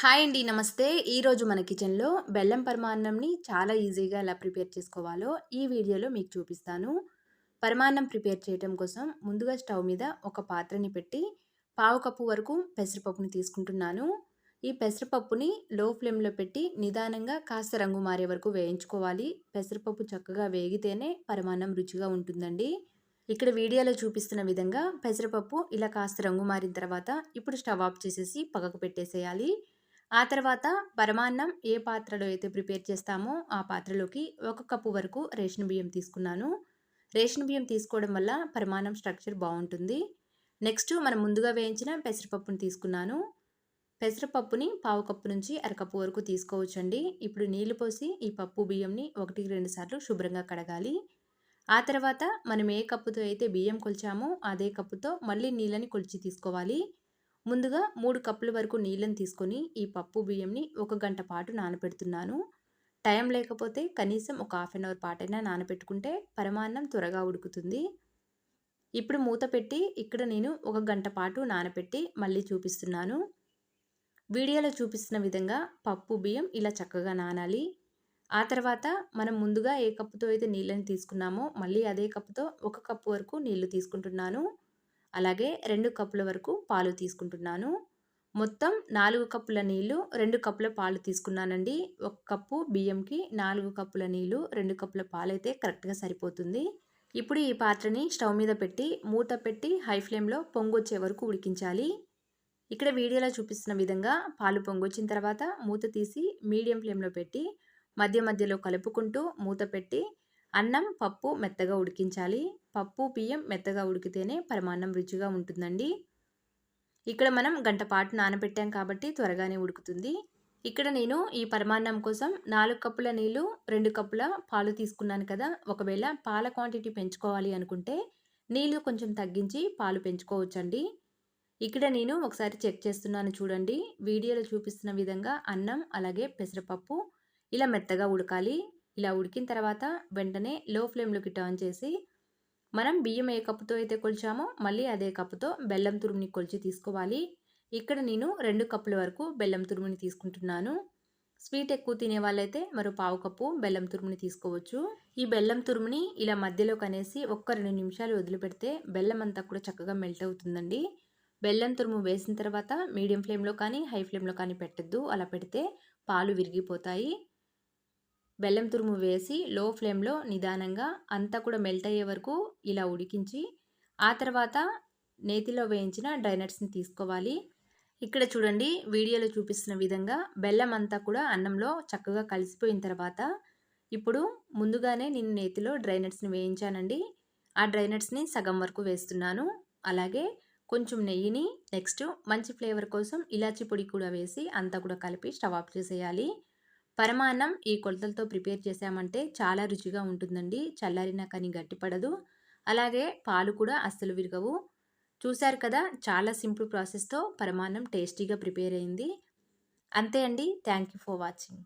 Hi అండి నమస్తే. ఈరోజు మన కిచెన్లో బెల్లం పరమాన్నంని చాలా ఈజీగా ఎలా ప్రిపేర్ చేసుకోవాలో ఈ వీడియోలో మీకు చూపిస్తాను. పరమాన్నం ప్రిపేర్ చేయడం కోసం ముందుగా స్టవ్ మీద ఒక పాత్రని పెట్టి పావు కప్పు వరకు పెసరపప్పుని తీసుకుంటున్నాను. ఈ పెసరపప్పుని లో ఫ్లేమ్లో పెట్టి నిదానంగా కాస్త రంగు మారే వరకు వేయించుకోవాలి. పెసరపప్పు చక్కగా వేగితేనే పరమాన్నం రుచిగా ఉంటుందండి. ఇక్కడ వీడియోలో చూపిస్తున్న విధంగా పెసరపప్పు ఇలా కాస్త రంగు మారిన తర్వాత ఇప్పుడు స్టవ్ ఆఫ్ చేసేసి పక్కకు పెట్టేసేయాలి. ఆ తర్వాత పరమాన్నం ఏ పాత్రలో అయితే ప్రిపేర్ చేస్తామో ఆ పాత్రలోకి ఒక కప్పు వరకు రేషన్ బియ్యం తీసుకున్నాను. రేషన్ బియ్యం తీసుకోవడం వల్ల పరమాన్నం స్ట్రక్చర్ బాగుంటుంది. నెక్స్ట్ మనం ముందుగా వేయించిన పెసరపప్పుని తీసుకున్నాను. పెసరపప్పుని పావు కప్పు నుంచి అరకప్పు వరకు తీసుకోవచ్చండి. ఇప్పుడు నీళ్ళు పోసి ఈ పప్పు బియ్యంని ఒకటికి రెండు సార్లు శుభ్రంగా కడగాలి. ఆ తర్వాత మనం ఏ కప్పుతో అయితే బియ్యం కొలిచామో అదే కప్పుతో మళ్ళీ నీళ్ళని కొలిచి తీసుకోవాలి. ముందుగా మూడు కప్పుల వరకు నీళ్ళని తీసుకొని ఈ పప్పు బియ్యంని ఒక గంట పాటు నానబెడుతున్నాను. టైం లేకపోతే కనీసం ఒక హాఫ్ అన్ అవర్ పాటైనా నానబెట్టుకుంటే పరమాన్నం త్వరగా ఉడుకుతుంది. ఇప్పుడు మూత పెట్టి ఇక్కడ నేను ఒక గంట పాటు నానబెట్టి మళ్ళీ చూపిస్తున్నాను. వీడియోలో చూపిస్తున్న విధంగా పప్పు బియ్యం ఇలా చక్కగా నానాలి. ఆ తర్వాత మనం ముందుగా ఏ కప్పుతో అయితే నీళ్ళని తీసుకున్నామో మళ్ళీ అదే కప్పుతో ఒక కప్పు వరకు నీళ్ళు తీసుకుంటున్నాను. అలాగే రెండు కప్పుల వరకు పాలు తీసుకుంటున్నాను. మొత్తం నాలుగు కప్పుల నీళ్ళు రెండు కప్పుల పాలు తీసుకున్నానండి. ఒక కప్పు బియ్యంకి నాలుగు కప్పుల నీళ్ళు రెండు కప్పుల పాలు అయితే కరెక్ట్గా సరిపోతుంది. ఇప్పుడు ఈ పాత్రని స్టవ్ మీద పెట్టి మూత పెట్టి హై ఫ్లేమ్లో పొంగొచ్చే వరకు ఉడికించాలి. ఇక్కడ వీడియోలో చూపిస్తున్న విధంగా పాలు పొంగొచ్చిన తర్వాత మూత తీసి మీడియం ఫ్లేమ్లో పెట్టి మధ్య మధ్యలో కలుపుకుంటూ మూత పెట్టి అన్నం పప్పు మెత్తగా ఉడికించాలి. పప్పు బియ్యం మెత్తగా ఉడికితేనే పరమాన్నం రుచిగా ఉంటుందండి. ఇక్కడ మనం గంట పాటు నానబెట్టాం కాబట్టి త్వరగానే ఉడుకుతుంది. ఇక్కడ నేను ఈ పరమాన్నం కోసం నాలుగు కప్పుల నీళ్ళు రెండు కప్పుల పాలు తీసుకున్నాను కదా. ఒకవేళ పాల క్వాంటిటీ పెంచుకోవాలి అనుకుంటే నీళ్ళు కొంచెం తగ్గించి పాలు పెంచుకోవచ్చండి. ఇక్కడ నేను ఒకసారి చెక్ చేస్తున్నాను చూడండి. వీడియోలో చూపిస్తున్న విధంగా అన్నం అలాగే పెసరపప్పు ఇలా మెత్తగా ఉడకాలి. ఇలా ఉడికిన తర్వాత వెంటనే లో ఫ్లేమ్లోకి టర్న్ చేసి మనం బియ్యం ఏ కప్పుతో అయితే కొలిచామో మళ్ళీ అదే కప్పుతో బెల్లం తురుముని కొలిచి తీసుకోవాలి. ఇక్కడ నేను రెండు కప్పుల వరకు బెల్లం తురుముని తీసుకుంటున్నాను. స్వీట్ ఎక్కువ తినే వాళ్ళైతే మరో పావు కప్పు బెల్లం తురుముని తీసుకోవచ్చు. ఈ బెల్లం తురుముని ఇలా మధ్యలో కనేసి ఒక్క రెండు నిమిషాలు వదిలిపెడితే బెల్లం అంతా కూడా చక్కగా మెల్ట్ అవుతుందండి. బెల్లం తురుము వేసిన తర్వాత మీడియం ఫ్లేమ్లో కానీ హై ఫ్లేమ్లో కానీ పెట్టద్దు. అలా పెడితే పాలు విరిగిపోతాయి. బెల్లం తురుము వేసి లో ఫ్లేమ్లో నిదానంగా అంతా కూడా మెల్ట్ అయ్యే వరకు ఇలా ఉడికించి ఆ తర్వాత నేతిలో వేయించిన డ్రైనట్స్ని తీసుకోవాలి. ఇక్కడ చూడండి వీడియోలో చూపిస్తున్న విధంగా బెల్లం అంతా కూడా అన్నంలో చక్కగా కలిసిపోయిన తర్వాత ఇప్పుడు ముందుగానే నేను నేతిలో డ్రైనట్స్ని వేయించానండి. ఆ డ్రైనట్స్ని సగం వరకు వేస్తున్నాను. అలాగే కొంచెం నెయ్యిని నెక్స్ట్ మంచి ఫ్లేవర్ కోసం ఇలాచి పొడి కూడా వేసి అంతా కూడా కలిపి స్టవ్ ఆఫ్ చేసేయాలి. పరమాన్నం ఈ కొలతలతో ప్రిపేర్ చేసామంటే చాలా రుచిగా ఉంటుందండి. చల్లారినా కానీ గట్టిపడదు అలాగే పాలు కూడా అస్సలు విరగవు. చూశారు కదా చాలా సింపుల్ ప్రాసెస్తో పరమాన్నం టేస్టీగా ప్రిపేర్ అయింది. అంతే అండి. Thank you for watching.